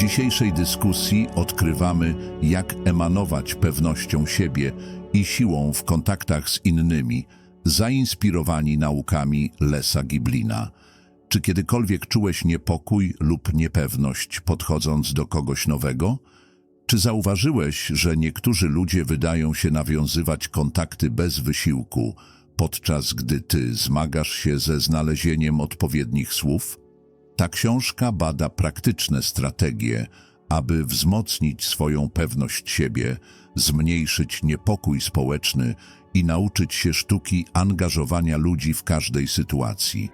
dzisiejszej dyskusji odkrywamy, jak emanować pewnością siebie i siłą w kontaktach z innymi, zainspirowani naukami Lesa Giblina. Czy kiedykolwiek czułeś niepokój lub niepewność podchodząc do kogoś nowego? Czy zauważyłeś, że niektórzy ludzie wydają się nawiązywać kontakty bez wysiłku, podczas gdy ty zmagasz się ze znalezieniem odpowiednich słów? Ta książka bada praktyczne strategie, aby wzmocnić swoją pewność siebie, zmniejszyć niepokój społeczny i nauczyć się sztuki angażowania ludzi w każdej sytuacji.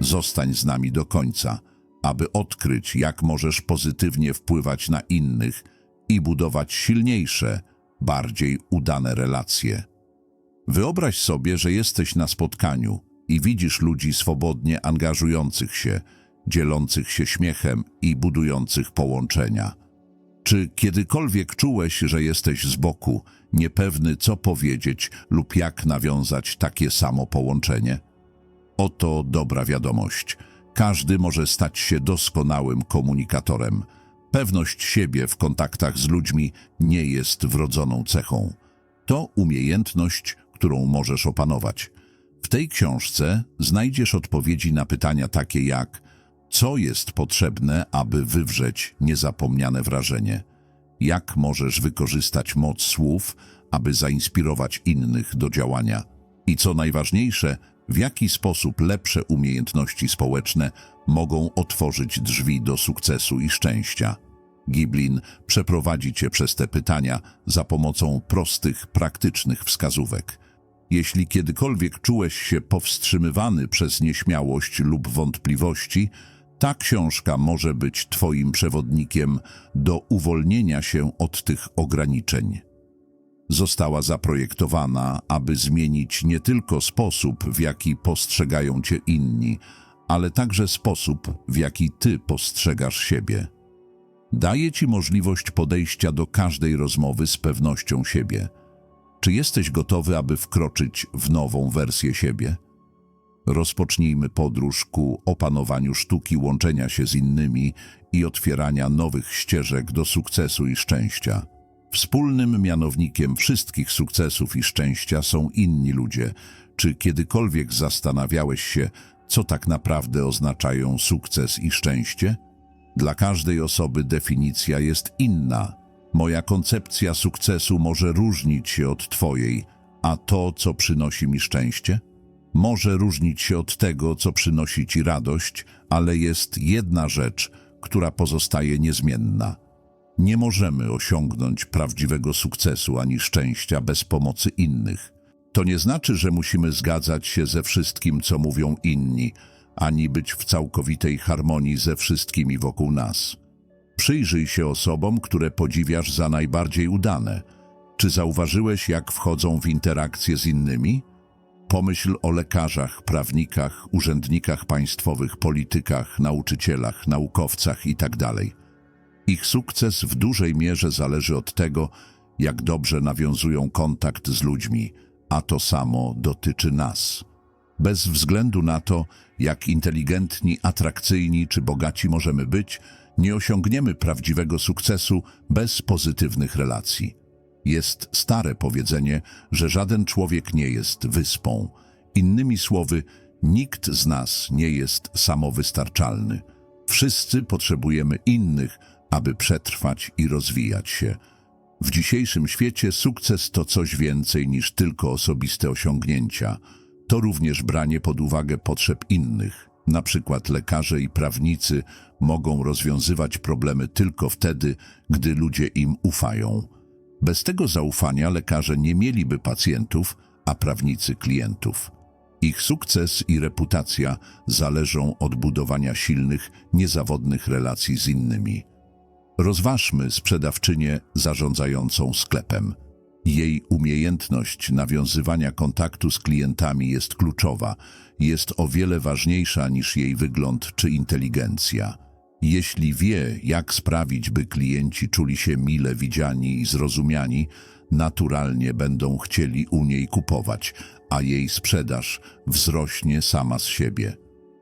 Zostań z nami do końca, aby odkryć, jak możesz pozytywnie wpływać na innych i budować silniejsze, bardziej udane relacje. Wyobraź sobie, że jesteś na spotkaniu i widzisz ludzi swobodnie angażujących się, dzielących się śmiechem i budujących połączenia. Czy kiedykolwiek czułeś, że jesteś z boku, niepewny co powiedzieć lub jak nawiązać takie samo połączenie? Oto dobra wiadomość. Każdy może stać się doskonałym komunikatorem. Pewność siebie w kontaktach z ludźmi nie jest wrodzoną cechą. To umiejętność, którą możesz opanować. W tej książce znajdziesz odpowiedzi na pytania takie jak co jest potrzebne, aby wywrzeć niezapomniane wrażenie? Jak możesz wykorzystać moc słów, aby zainspirować innych do działania? I co najważniejsze, w jaki sposób lepsze umiejętności społeczne mogą otworzyć drzwi do sukcesu i szczęścia? Giblin przeprowadzi Cię przez te pytania za pomocą prostych, praktycznych wskazówek. Jeśli kiedykolwiek czułeś się powstrzymywany przez nieśmiałość lub wątpliwości, ta książka może być Twoim przewodnikiem do uwolnienia się od tych ograniczeń. Została zaprojektowana, aby zmienić nie tylko sposób, w jaki postrzegają Cię inni, ale także sposób, w jaki Ty postrzegasz siebie. Daje Ci możliwość podejścia do każdej rozmowy z pewnością siebie. Czy jesteś gotowy, aby wkroczyć w nową wersję siebie? Rozpocznijmy podróż ku opanowaniu sztuki łączenia się z innymi i otwierania nowych ścieżek do sukcesu i szczęścia. Wspólnym mianownikiem wszystkich sukcesów i szczęścia są inni ludzie. Czy kiedykolwiek zastanawiałeś się, co tak naprawdę oznaczają sukces i szczęście? Dla każdej osoby definicja jest inna. Moja koncepcja sukcesu może różnić się od Twojej, a to, co przynosi mi szczęście? Może różnić się od tego, co przynosi Ci radość, ale jest jedna rzecz, która pozostaje niezmienna. Nie możemy osiągnąć prawdziwego sukcesu ani szczęścia bez pomocy innych. To nie znaczy, że musimy zgadzać się ze wszystkim, co mówią inni, ani być w całkowitej harmonii ze wszystkimi wokół nas. Przyjrzyj się osobom, które podziwiasz za najbardziej udane. Czy zauważyłeś, jak wchodzą w interakcje z innymi? Pomyśl o lekarzach, prawnikach, urzędnikach państwowych, politykach, nauczycielach, naukowcach itd. Ich sukces w dużej mierze zależy od tego, jak dobrze nawiązują kontakt z ludźmi, a to samo dotyczy nas. Bez względu na to, jak inteligentni, atrakcyjni czy bogaci możemy być, nie osiągniemy prawdziwego sukcesu bez pozytywnych relacji. Jest stare powiedzenie, że żaden człowiek nie jest wyspą. Innymi słowy, nikt z nas nie jest samowystarczalny. Wszyscy potrzebujemy innych, aby przetrwać i rozwijać się. W dzisiejszym świecie sukces to coś więcej niż tylko osobiste osiągnięcia. To również branie pod uwagę potrzeb innych. Na przykład lekarze i prawnicy mogą rozwiązywać problemy tylko wtedy, gdy ludzie im ufają. Bez tego zaufania lekarze nie mieliby pacjentów, a prawnicy klientów. Ich sukces i reputacja zależą od budowania silnych, niezawodnych relacji z innymi. Rozważmy sprzedawczynię zarządzającą sklepem. Jej umiejętność nawiązywania kontaktu z klientami jest kluczowa, jest o wiele ważniejsza niż jej wygląd czy inteligencja. Jeśli wie, jak sprawić, by klienci czuli się mile widziani i zrozumiani, naturalnie będą chcieli u niej kupować, a jej sprzedaż wzrośnie sama z siebie.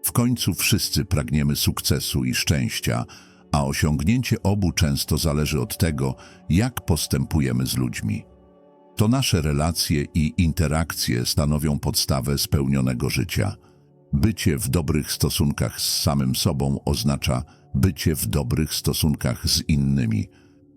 W końcu wszyscy pragniemy sukcesu i szczęścia, a osiągnięcie obu często zależy od tego, jak postępujemy z ludźmi. To nasze relacje i interakcje stanowią podstawę spełnionego życia. Bycie w dobrych stosunkach z samym sobą oznacza bycie w dobrych stosunkach z innymi.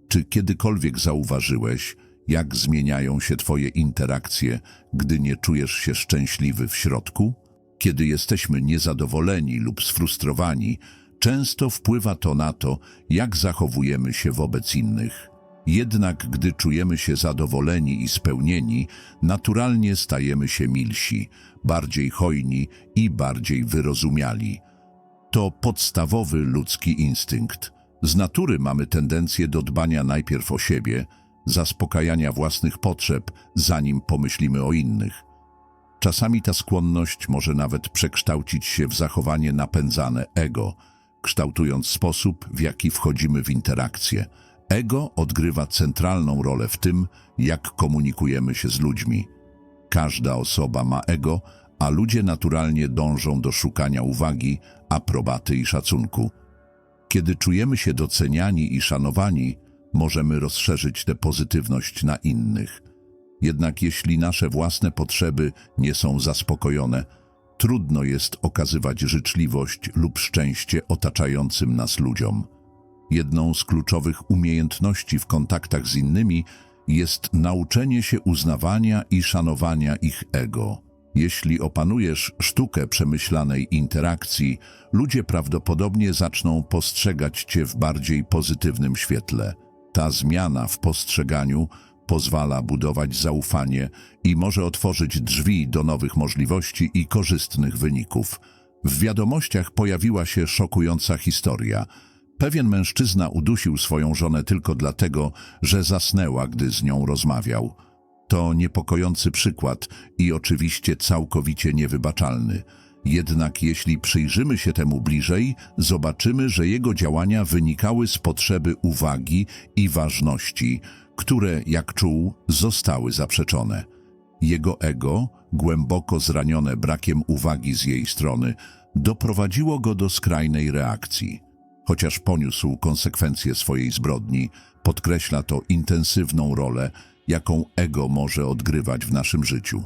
Czy kiedykolwiek zauważyłeś, jak zmieniają się Twoje interakcje, gdy nie czujesz się szczęśliwy w środku? Kiedy jesteśmy niezadowoleni lub sfrustrowani, często wpływa to na to, jak zachowujemy się wobec innych. Jednak gdy czujemy się zadowoleni i spełnieni, naturalnie stajemy się milsi, bardziej hojni i bardziej wyrozumiali. To podstawowy ludzki instynkt. Z natury mamy tendencję do dbania najpierw o siebie, zaspokajania własnych potrzeb, zanim pomyślimy o innych. Czasami ta skłonność może nawet przekształcić się w zachowanie napędzane ego, kształtując sposób, w jaki wchodzimy w interakcje. Ego odgrywa centralną rolę w tym, jak komunikujemy się z ludźmi. Każda osoba ma ego, a ludzie naturalnie dążą do szukania uwagi, aprobaty i szacunku. Kiedy czujemy się doceniani i szanowani, możemy rozszerzyć tę pozytywność na innych. Jednak jeśli nasze własne potrzeby nie są zaspokojone, trudno jest okazywać życzliwość lub szczęście otaczającym nas ludziom. Jedną z kluczowych umiejętności w kontaktach z innymi jest nauczenie się uznawania i szanowania ich ego. Jeśli opanujesz sztukę przemyślanej interakcji, ludzie prawdopodobnie zaczną postrzegać cię w bardziej pozytywnym świetle. Ta zmiana w postrzeganiu pozwala budować zaufanie i może otworzyć drzwi do nowych możliwości i korzystnych wyników. W wiadomościach pojawiła się szokująca historia. Pewien mężczyzna udusił swoją żonę tylko dlatego, że zasnęła, gdy z nią rozmawiał. To niepokojący przykład i oczywiście całkowicie niewybaczalny. Jednak jeśli przyjrzymy się temu bliżej, zobaczymy, że jego działania wynikały z potrzeby uwagi i ważności, które, jak czuł, zostały zaprzeczone. Jego ego, głęboko zranione brakiem uwagi z jej strony, doprowadziło go do skrajnej reakcji. Chociaż poniósł konsekwencje swojej zbrodni, podkreśla to intensywną rolę, jaką ego może odgrywać w naszym życiu.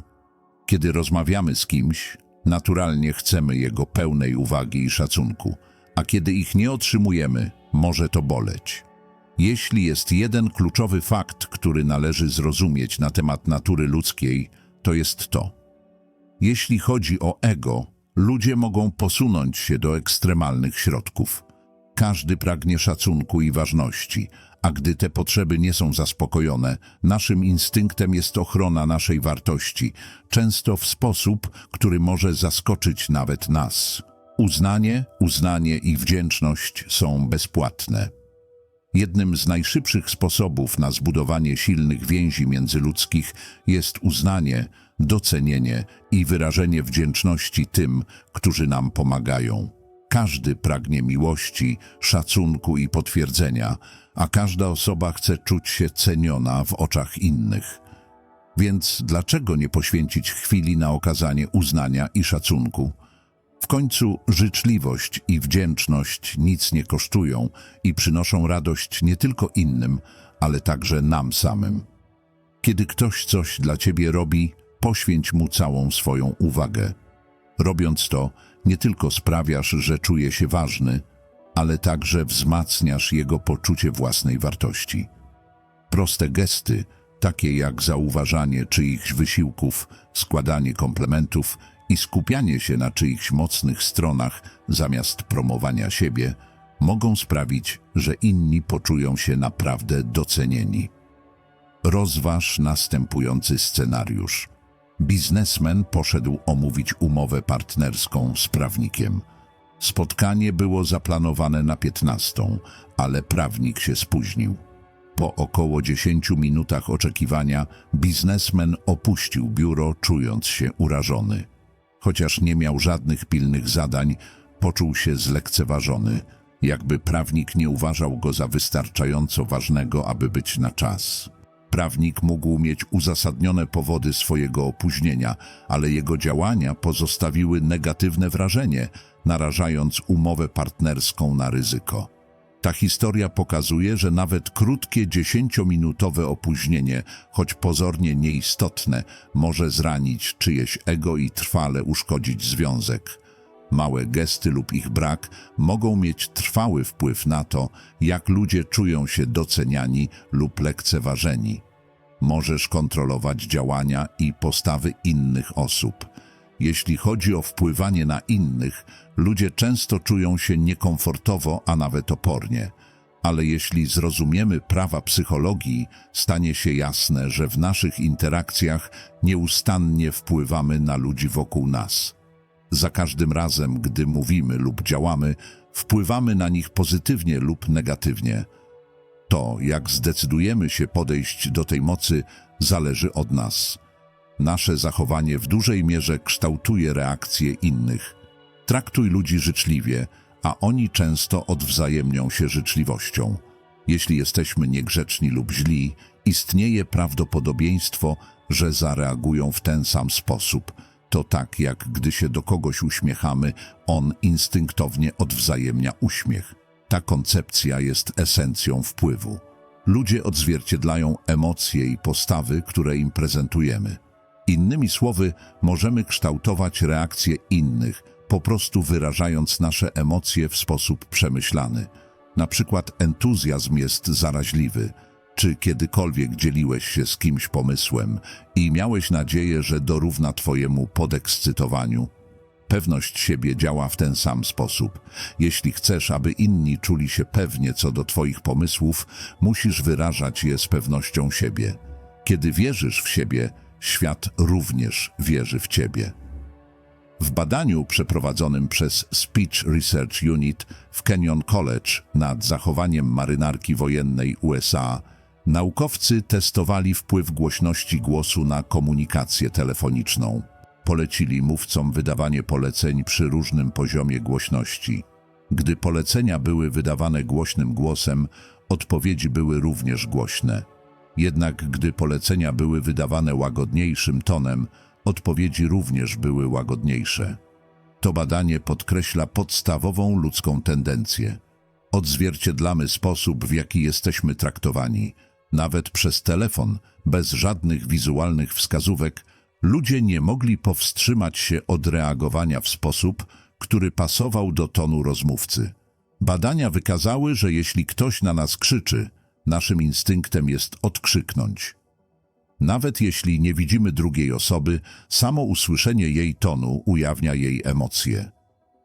Kiedy rozmawiamy z kimś, naturalnie chcemy jego pełnej uwagi i szacunku, a kiedy ich nie otrzymujemy, może to boleć. Jeśli jest jeden kluczowy fakt, który należy zrozumieć na temat natury ludzkiej, to jest to. Jeśli chodzi o ego, ludzie mogą posunąć się do ekstremalnych środków. Każdy pragnie szacunku i ważności, a gdy te potrzeby nie są zaspokojone, naszym instynktem jest ochrona naszej wartości, często w sposób, który może zaskoczyć nawet nas. Uznanie, uznanie i wdzięczność są bezpłatne. Jednym z najszybszych sposobów na zbudowanie silnych więzi międzyludzkich jest uznanie, docenienie i wyrażenie wdzięczności tym, którzy nam pomagają. Każdy pragnie miłości, szacunku i potwierdzenia, a każda osoba chce czuć się ceniona w oczach innych. Więc dlaczego nie poświęcić chwili na okazanie uznania i szacunku? W końcu życzliwość i wdzięczność nic nie kosztują i przynoszą radość nie tylko innym, ale także nam samym. Kiedy ktoś coś dla ciebie robi, poświęć mu całą swoją uwagę. Robiąc to, nie tylko sprawiasz, że czuje się ważny, ale także wzmacniasz jego poczucie własnej wartości. Proste gesty, takie jak zauważanie czyichś wysiłków, składanie komplementów i skupianie się na czyichś mocnych stronach zamiast promowania siebie, mogą sprawić, że inni poczują się naprawdę docenieni. Rozważ następujący scenariusz. Biznesmen poszedł omówić umowę partnerską z prawnikiem. Spotkanie było zaplanowane na 15, ale prawnik się spóźnił. Po około 10 minutach oczekiwania biznesmen opuścił biuro, czując się urażony. Chociaż nie miał żadnych pilnych zadań, poczuł się zlekceważony, jakby prawnik nie uważał go za wystarczająco ważnego, aby być na czas. Prawnik mógł mieć uzasadnione powody swojego opóźnienia, ale jego działania pozostawiły negatywne wrażenie, narażając umowę partnerską na ryzyko. Ta historia pokazuje, że nawet krótkie dziesięciominutowe opóźnienie, choć pozornie nieistotne, może zranić czyjeś ego i trwale uszkodzić związek. Małe gesty lub ich brak mogą mieć trwały wpływ na to, jak ludzie czują się doceniani lub lekceważeni. Możesz kontrolować działania i postawy innych osób. Jeśli chodzi o wpływanie na innych, ludzie często czują się niekomfortowo, a nawet opornie. Ale jeśli zrozumiemy prawa psychologii, stanie się jasne, że w naszych interakcjach nieustannie wpływamy na ludzi wokół nas. Za każdym razem, gdy mówimy lub działamy, wpływamy na nich pozytywnie lub negatywnie. To, jak zdecydujemy się podejść do tej mocy, zależy od nas. Nasze zachowanie w dużej mierze kształtuje reakcje innych. Traktuj ludzi życzliwie, a oni często odwzajemnią się życzliwością. Jeśli jesteśmy niegrzeczni lub źli, istnieje prawdopodobieństwo, że zareagują w ten sam sposób. To tak, jak gdy się do kogoś uśmiechamy, on instynktownie odwzajemnia uśmiech. Ta koncepcja jest esencją wpływu. Ludzie odzwierciedlają emocje i postawy, które im prezentujemy. Innymi słowy, możemy kształtować reakcje innych, po prostu wyrażając nasze emocje w sposób przemyślany. Na przykład entuzjazm jest zaraźliwy. Czy kiedykolwiek dzieliłeś się z kimś pomysłem i miałeś nadzieję, że dorówna Twojemu podekscytowaniu? Pewność siebie działa w ten sam sposób. Jeśli chcesz, aby inni czuli się pewnie co do Twoich pomysłów, musisz wyrażać je z pewnością siebie. Kiedy wierzysz w siebie, świat również wierzy w Ciebie. W badaniu przeprowadzonym przez Speech Research Unit w Kenyon College nad zachowaniem marynarki wojennej USA, naukowcy testowali wpływ głośności głosu na komunikację telefoniczną. Polecili mówcom wydawanie poleceń przy różnym poziomie głośności. Gdy polecenia były wydawane głośnym głosem, odpowiedzi były również głośne. Jednak gdy polecenia były wydawane łagodniejszym tonem, odpowiedzi również były łagodniejsze. To badanie podkreśla podstawową ludzką tendencję. Odzwierciedlamy sposób, w jaki jesteśmy traktowani. Nawet przez telefon, bez żadnych wizualnych wskazówek, ludzie nie mogli powstrzymać się od reagowania w sposób, który pasował do tonu rozmówcy. Badania wykazały, że jeśli ktoś na nas krzyczy, naszym instynktem jest odkrzyknąć. Nawet jeśli nie widzimy drugiej osoby, samo usłyszenie jej tonu ujawnia jej emocje.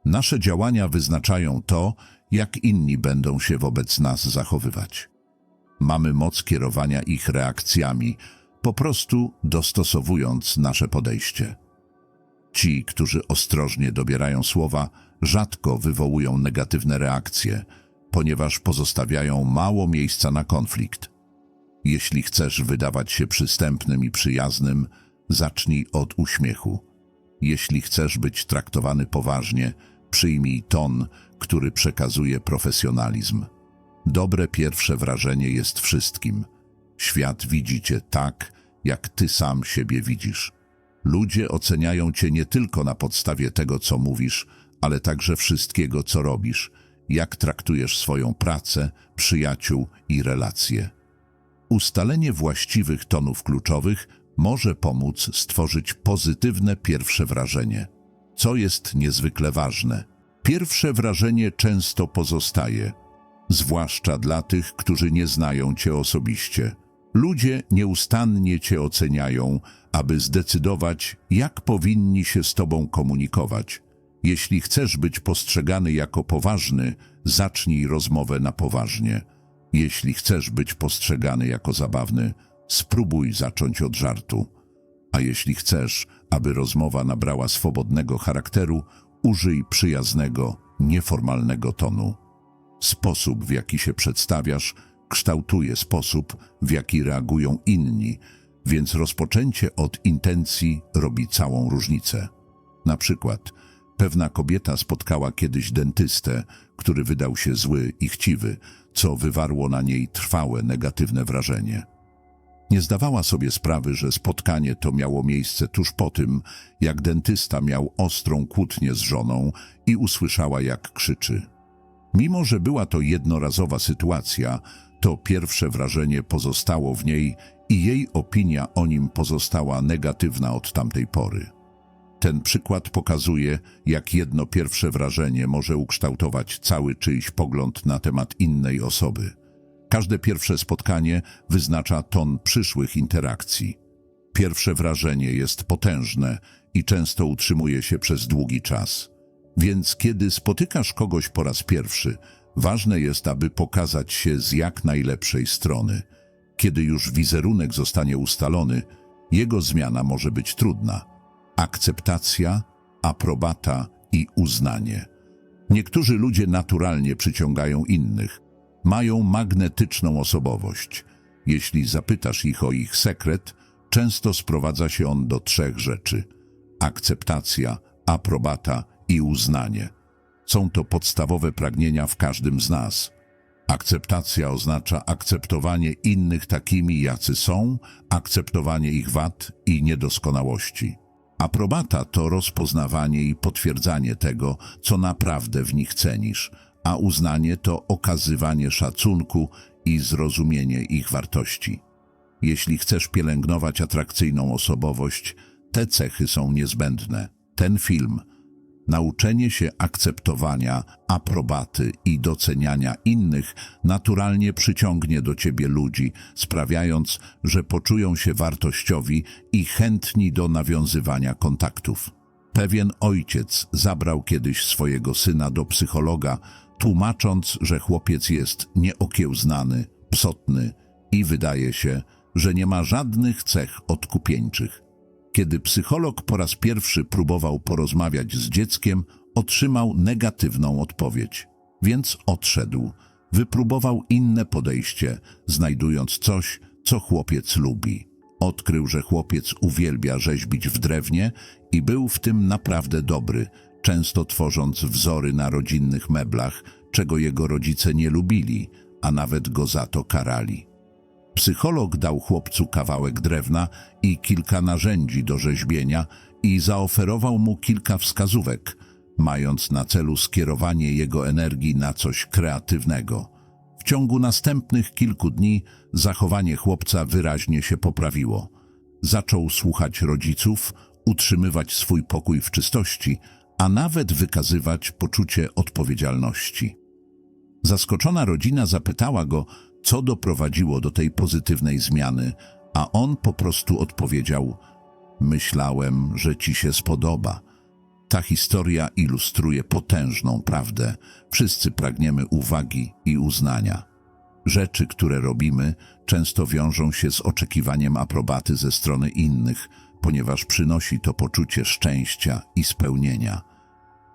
Nasze działania wyznaczają to, jak inni będą się wobec nas zachowywać. Mamy moc kierowania ich reakcjami, po prostu dostosowując nasze podejście. Ci, którzy ostrożnie dobierają słowa, rzadko wywołują negatywne reakcje, ponieważ pozostawiają mało miejsca na konflikt. Jeśli chcesz wydawać się przystępnym i przyjaznym, zacznij od uśmiechu. Jeśli chcesz być traktowany poważnie, przyjmij ton, który przekazuje profesjonalizm. Dobre pierwsze wrażenie jest wszystkim. Świat widzi cię tak, jak ty sam siebie widzisz. Ludzie oceniają cię nie tylko na podstawie tego, co mówisz, ale także wszystkiego, co robisz, jak traktujesz swoją pracę, przyjaciół i relacje. Ustalenie właściwych tonów kluczowych może pomóc stworzyć pozytywne pierwsze wrażenie. Co jest niezwykle ważne, pierwsze wrażenie często pozostaje, zwłaszcza dla tych, którzy nie znają cię osobiście. Ludzie nieustannie cię oceniają, aby zdecydować, jak powinni się z tobą komunikować. Jeśli chcesz być postrzegany jako poważny, zacznij rozmowę na poważnie. Jeśli chcesz być postrzegany jako zabawny, spróbuj zacząć od żartu. A jeśli chcesz, aby rozmowa nabrała swobodnego charakteru, użyj przyjaznego, nieformalnego tonu. Sposób, w jaki się przedstawiasz, kształtuje sposób, w jaki reagują inni, więc rozpoczęcie od intencji robi całą różnicę. Na przykład, pewna kobieta spotkała kiedyś dentystę, który wydał się zły i chciwy, co wywarło na niej trwałe negatywne wrażenie. Nie zdawała sobie sprawy, że spotkanie to miało miejsce tuż po tym, jak dentysta miał ostrą kłótnię z żoną i usłyszała, jak krzyczy. Mimo, że była to jednorazowa sytuacja, to pierwsze wrażenie pozostało w niej i jej opinia o nim pozostała negatywna od tamtej pory. Ten przykład pokazuje, jak jedno pierwsze wrażenie może ukształtować cały czyjś pogląd na temat innej osoby. Każde pierwsze spotkanie wyznacza ton przyszłych interakcji. Pierwsze wrażenie jest potężne i często utrzymuje się przez długi czas. Więc kiedy spotykasz kogoś po raz pierwszy, ważne jest, aby pokazać się z jak najlepszej strony. Kiedy już wizerunek zostanie ustalony, jego zmiana może być trudna. Akceptacja, aprobata i uznanie. Niektórzy ludzie naturalnie przyciągają innych, mają magnetyczną osobowość. Jeśli zapytasz ich o ich sekret, często sprowadza się on do trzech rzeczy: akceptacja, aprobata i uznanie. Są to podstawowe pragnienia w każdym z nas. Akceptacja oznacza akceptowanie innych takimi, jacy są, akceptowanie ich wad i niedoskonałości. Aprobata to rozpoznawanie i potwierdzanie tego, co naprawdę w nich cenisz, a uznanie to okazywanie szacunku i zrozumienie ich wartości. Jeśli chcesz pielęgnować atrakcyjną osobowość, te cechy są niezbędne. Ten film Nauczenie się akceptowania, aprobaty i doceniania innych naturalnie przyciągnie do ciebie ludzi, sprawiając, że poczują się wartościowi i chętni do nawiązywania kontaktów. Pewien ojciec zabrał kiedyś swojego syna do psychologa, tłumacząc, że chłopiec jest nieokiełznany, psotny i wydaje się, że nie ma żadnych cech odkupieńczych. Kiedy psycholog po raz pierwszy próbował porozmawiać z dzieckiem, otrzymał negatywną odpowiedź, więc odszedł. Wypróbował inne podejście, znajdując coś, co chłopiec lubi. Odkrył, że chłopiec uwielbia rzeźbić w drewnie i był w tym naprawdę dobry, często tworząc wzory na rodzinnych meblach, czego jego rodzice nie lubili, a nawet go za to karali. Psycholog dał chłopcu kawałek drewna i kilka narzędzi do rzeźbienia i zaoferował mu kilka wskazówek, mając na celu skierowanie jego energii na coś kreatywnego. W ciągu następnych kilku dni zachowanie chłopca wyraźnie się poprawiło. Zaczął słuchać rodziców, utrzymywać swój pokój w czystości, a nawet wykazywać poczucie odpowiedzialności. Zaskoczona rodzina zapytała go, co doprowadziło do tej pozytywnej zmiany, a on po prostu odpowiedział: Myślałem, że ci się spodoba. Ta historia ilustruje potężną prawdę. Wszyscy pragniemy uwagi i uznania. Rzeczy, które robimy, często wiążą się z oczekiwaniem aprobaty ze strony innych, ponieważ przynosi to poczucie szczęścia i spełnienia.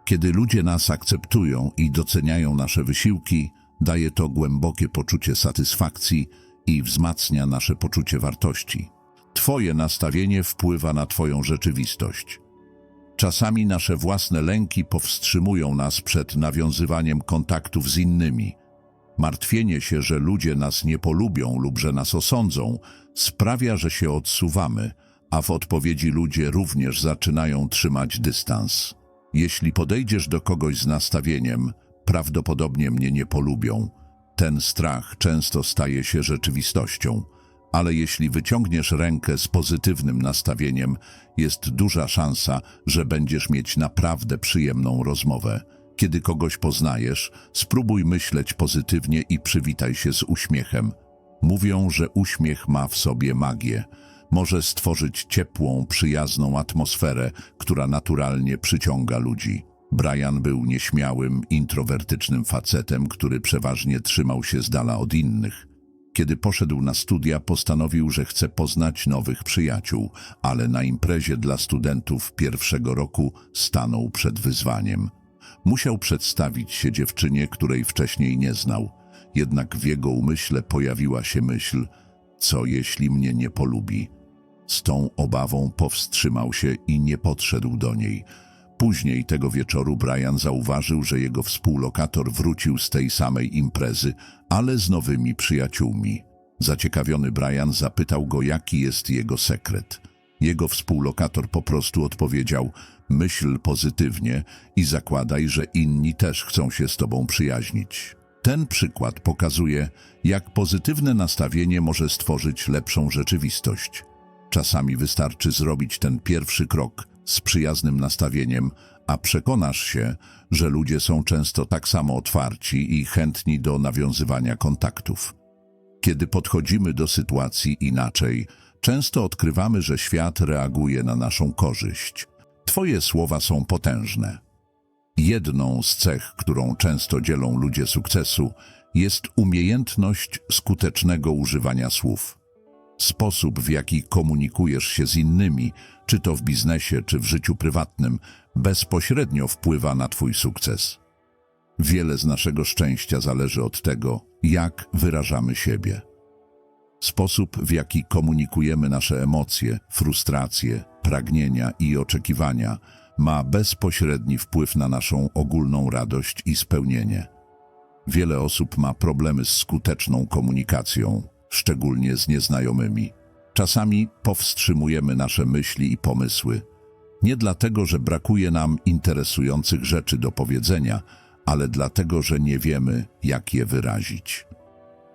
Kiedy ludzie nas akceptują i doceniają nasze wysiłki, Daje to głębokie poczucie satysfakcji i wzmacnia nasze poczucie wartości. Twoje nastawienie wpływa na Twoją rzeczywistość. Czasami nasze własne lęki powstrzymują nas przed nawiązywaniem kontaktów z innymi. Martwienie się, że ludzie nas nie polubią lub że nas osądzą, sprawia, że się odsuwamy, a w odpowiedzi ludzie również zaczynają trzymać dystans. Jeśli podejdziesz do kogoś z nastawieniem, prawdopodobnie mnie nie polubią. Ten strach często staje się rzeczywistością, ale jeśli wyciągniesz rękę z pozytywnym nastawieniem, jest duża szansa, że będziesz mieć naprawdę przyjemną rozmowę. Kiedy kogoś poznajesz, spróbuj myśleć pozytywnie i przywitaj się z uśmiechem. Mówią, że uśmiech ma w sobie magię. Może stworzyć ciepłą, przyjazną atmosferę, która naturalnie przyciąga ludzi. Brian był nieśmiałym, introwertycznym facetem, który przeważnie trzymał się z dala od innych. Kiedy poszedł na studia, postanowił, że chce poznać nowych przyjaciół, ale na imprezie dla studentów pierwszego roku stanął przed wyzwaniem. Musiał przedstawić się dziewczynie, której wcześniej nie znał. Jednak w jego umyśle pojawiła się myśl, co jeśli mnie nie polubi. Z tą obawą powstrzymał się i nie podszedł do niej – Później tego wieczoru Brian zauważył, że jego współlokator wrócił z tej samej imprezy, ale z nowymi przyjaciółmi. Zaciekawiony Brian zapytał go, jaki jest jego sekret. Jego współlokator po prostu odpowiedział: Myśl pozytywnie i zakładaj, że inni też chcą się z tobą przyjaźnić. Ten przykład pokazuje, jak pozytywne nastawienie może stworzyć lepszą rzeczywistość. Czasami wystarczy zrobić ten pierwszy krok z przyjaznym nastawieniem, a przekonasz się, że ludzie są często tak samo otwarci i chętni do nawiązywania kontaktów. Kiedy podchodzimy do sytuacji inaczej, często odkrywamy, że świat reaguje na naszą korzyść. Twoje słowa są potężne. Jedną z cech, którą często dzielą ludzie sukcesu, jest umiejętność skutecznego używania słów. Sposób, w jaki komunikujesz się z innymi, czy to w biznesie, czy w życiu prywatnym, bezpośrednio wpływa na Twój sukces. Wiele z naszego szczęścia zależy od tego, jak wyrażamy siebie. Sposób, w jaki komunikujemy nasze emocje, frustracje, pragnienia i oczekiwania, ma bezpośredni wpływ na naszą ogólną radość i spełnienie. Wiele osób ma problemy z skuteczną komunikacją, szczególnie z nieznajomymi. Czasami powstrzymujemy nasze myśli i pomysły. Nie dlatego, że brakuje nam interesujących rzeczy do powiedzenia, ale dlatego, że nie wiemy, jak je wyrazić.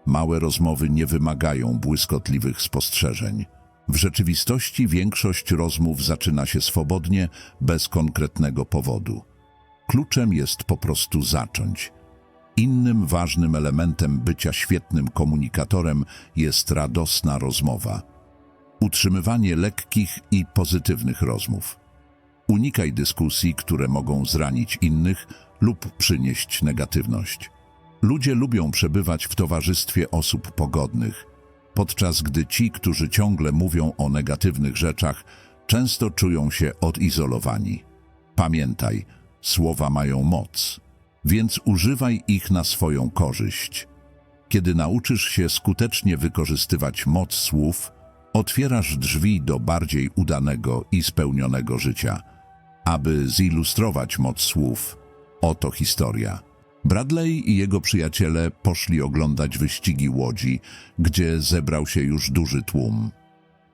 Małe rozmowy nie wymagają błyskotliwych spostrzeżeń. W rzeczywistości większość rozmów zaczyna się swobodnie, bez konkretnego powodu. Kluczem jest po prostu zacząć. Innym ważnym elementem bycia świetnym komunikatorem jest radosna rozmowa. Utrzymywanie lekkich i pozytywnych rozmów. Unikaj dyskusji, które mogą zranić innych lub przynieść negatywność. Ludzie lubią przebywać w towarzystwie osób pogodnych, podczas gdy ci, którzy ciągle mówią o negatywnych rzeczach, często czują się odizolowani. Pamiętaj, słowa mają moc, więc używaj ich na swoją korzyść. Kiedy nauczysz się skutecznie wykorzystywać moc słów, otwierasz drzwi do bardziej udanego i spełnionego życia. Aby zilustrować moc słów, oto historia. Bradley i jego przyjaciele poszli oglądać wyścigi łodzi, gdzie zebrał się już duży tłum.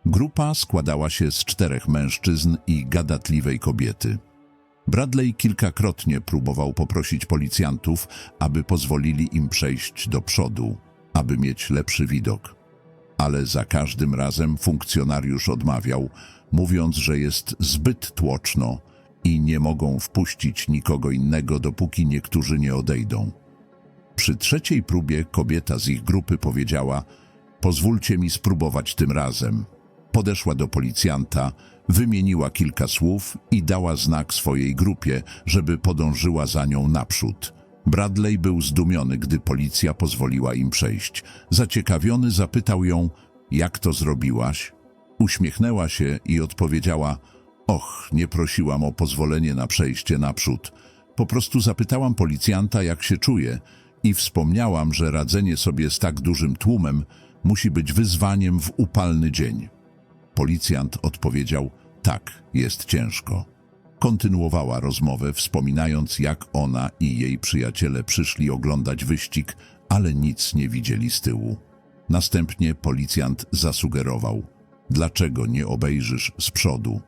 Grupa składała się z czterech mężczyzn i gadatliwej kobiety. Bradley kilkakrotnie próbował poprosić policjantów, aby pozwolili im przejść do przodu, aby mieć lepszy widok. Ale za każdym razem funkcjonariusz odmawiał, mówiąc, że jest zbyt tłoczno i nie mogą wpuścić nikogo innego, dopóki niektórzy nie odejdą. Przy trzeciej próbie kobieta z ich grupy powiedziała: Pozwólcie mi spróbować tym razem. Podeszła do policjanta, wymieniła kilka słów i dała znak swojej grupie, żeby podążyła za nią naprzód. Bradley był zdumiony, gdy policja pozwoliła im przejść. Zaciekawiony zapytał ją: Jak to zrobiłaś? Uśmiechnęła się i odpowiedziała: Och, nie prosiłam o pozwolenie na przejście naprzód. Po prostu zapytałam policjanta, jak się czuje i wspomniałam, że radzenie sobie z tak dużym tłumem musi być wyzwaniem w upalny dzień. Policjant odpowiedział, tak, jest ciężko. Kontynuowała rozmowę, wspominając, jak ona i jej przyjaciele przyszli oglądać wyścig, ale nic nie widzieli z tyłu. Następnie policjant zasugerował, dlaczego nie obejrzysz z przodu?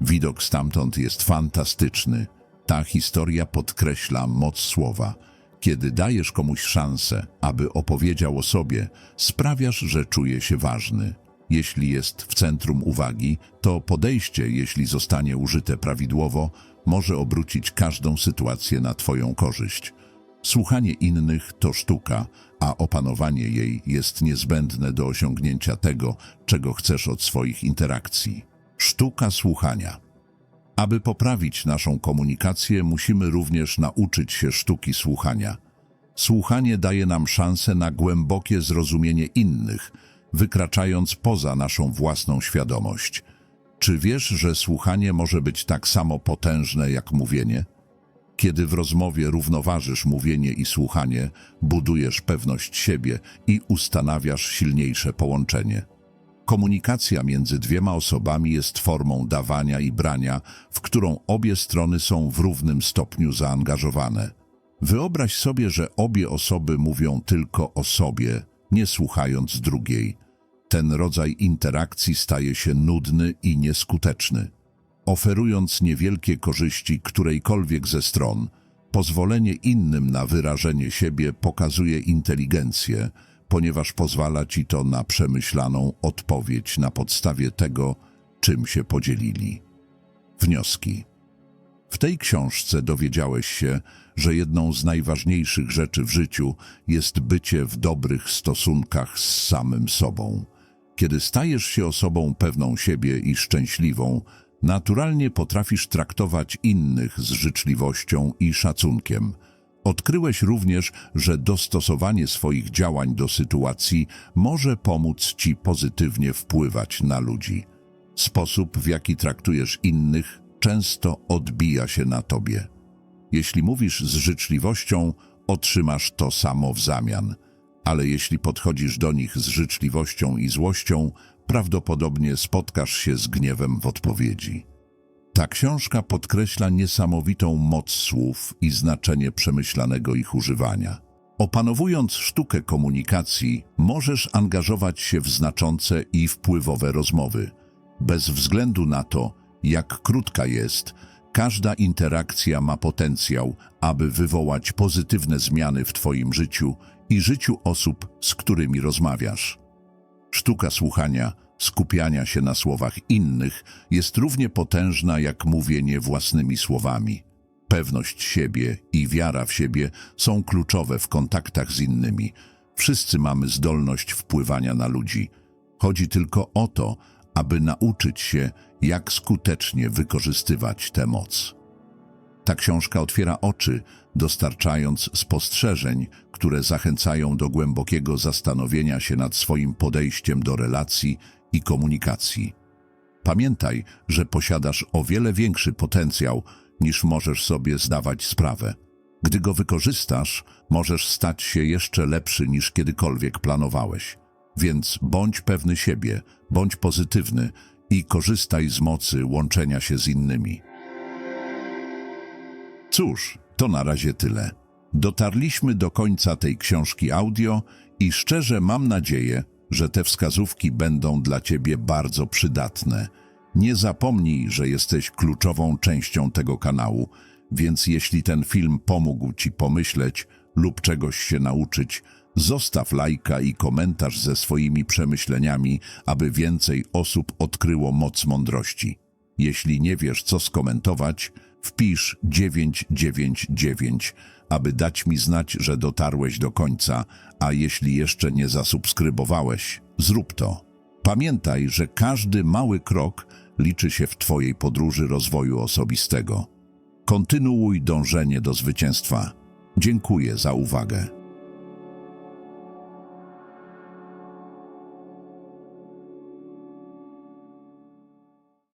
Widok stamtąd jest fantastyczny. Ta historia podkreśla moc słowa. Kiedy dajesz komuś szansę, aby opowiedział o sobie, sprawiasz, że czuje się ważny. Jeśli jest w centrum uwagi, to podejście, jeśli zostanie użyte prawidłowo, może obrócić każdą sytuację na Twoją korzyść. Słuchanie innych to sztuka, a opanowanie jej jest niezbędne do osiągnięcia tego, czego chcesz od swoich interakcji. Sztuka słuchania. Aby poprawić naszą komunikację, musimy również nauczyć się sztuki słuchania. Słuchanie daje nam szansę na głębokie zrozumienie innych, wykraczając poza naszą własną świadomość. Czy wiesz, że słuchanie może być tak samo potężne jak mówienie? Kiedy w rozmowie równoważysz mówienie i słuchanie, budujesz pewność siebie i ustanawiasz silniejsze połączenie. Komunikacja między dwiema osobami jest formą dawania i brania, w którą obie strony są w równym stopniu zaangażowane. Wyobraź sobie, że obie osoby mówią tylko o sobie, nie słuchając drugiej. Ten rodzaj interakcji staje się nudny i nieskuteczny. Oferując niewielkie korzyści którejkolwiek ze stron, pozwolenie innym na wyrażenie siebie pokazuje inteligencję, ponieważ pozwala ci to na przemyślaną odpowiedź na podstawie tego, czym się podzielili. Wnioski. W tej książce dowiedziałeś się, że jedną z najważniejszych rzeczy w życiu jest bycie w dobrych stosunkach z samym sobą. Kiedy stajesz się osobą pewną siebie i szczęśliwą, naturalnie potrafisz traktować innych z życzliwością i szacunkiem. Odkryłeś również, że dostosowanie swoich działań do sytuacji może pomóc ci pozytywnie wpływać na ludzi. Sposób, w jaki traktujesz innych, często odbija się na tobie. Jeśli mówisz z życzliwością, otrzymasz to samo w zamian, ale jeśli podchodzisz do nich z życzliwością i złością, prawdopodobnie spotkasz się z gniewem w odpowiedzi. Ta książka podkreśla niesamowitą moc słów i znaczenie przemyślanego ich używania. Opanowując sztukę komunikacji, możesz angażować się w znaczące i wpływowe rozmowy. Bez względu na to, jak krótka jest, każda interakcja ma potencjał, aby wywołać pozytywne zmiany w Twoim życiu i życiu osób, z którymi rozmawiasz. Sztuka słuchania, skupiania się na słowach innych jest równie potężna jak mówienie własnymi słowami. Pewność siebie i wiara w siebie są kluczowe w kontaktach z innymi. Wszyscy mamy zdolność wpływania na ludzi. Chodzi tylko o to, aby nauczyć się, jak skutecznie wykorzystywać tę moc. Ta książka otwiera oczy, dostarczając spostrzeżeń, które zachęcają do głębokiego zastanowienia się nad swoim podejściem do relacji i komunikacji. Pamiętaj, że posiadasz o wiele większy potencjał, niż możesz sobie zdawać sprawę. Gdy go wykorzystasz, możesz stać się jeszcze lepszy niż kiedykolwiek planowałeś. Więc bądź pewny siebie, bądź pozytywny i korzystaj z mocy łączenia się z innymi. Cóż, to na razie tyle. Dotarliśmy do końca tej książki audio i szczerze mam nadzieję, że te wskazówki będą dla Ciebie bardzo przydatne. Nie zapomnij, że jesteś kluczową częścią tego kanału, więc jeśli ten film pomógł Ci pomyśleć lub czegoś się nauczyć, zostaw lajka i komentarz ze swoimi przemyśleniami, aby więcej osób odkryło moc mądrości. Jeśli nie wiesz, co skomentować, wpisz 999, aby dać mi znać, że dotarłeś do końca, a jeśli jeszcze nie zasubskrybowałeś, zrób to. Pamiętaj, że każdy mały krok liczy się w Twojej podróży rozwoju osobistego. Kontynuuj dążenie do zwycięstwa. Dziękuję za uwagę.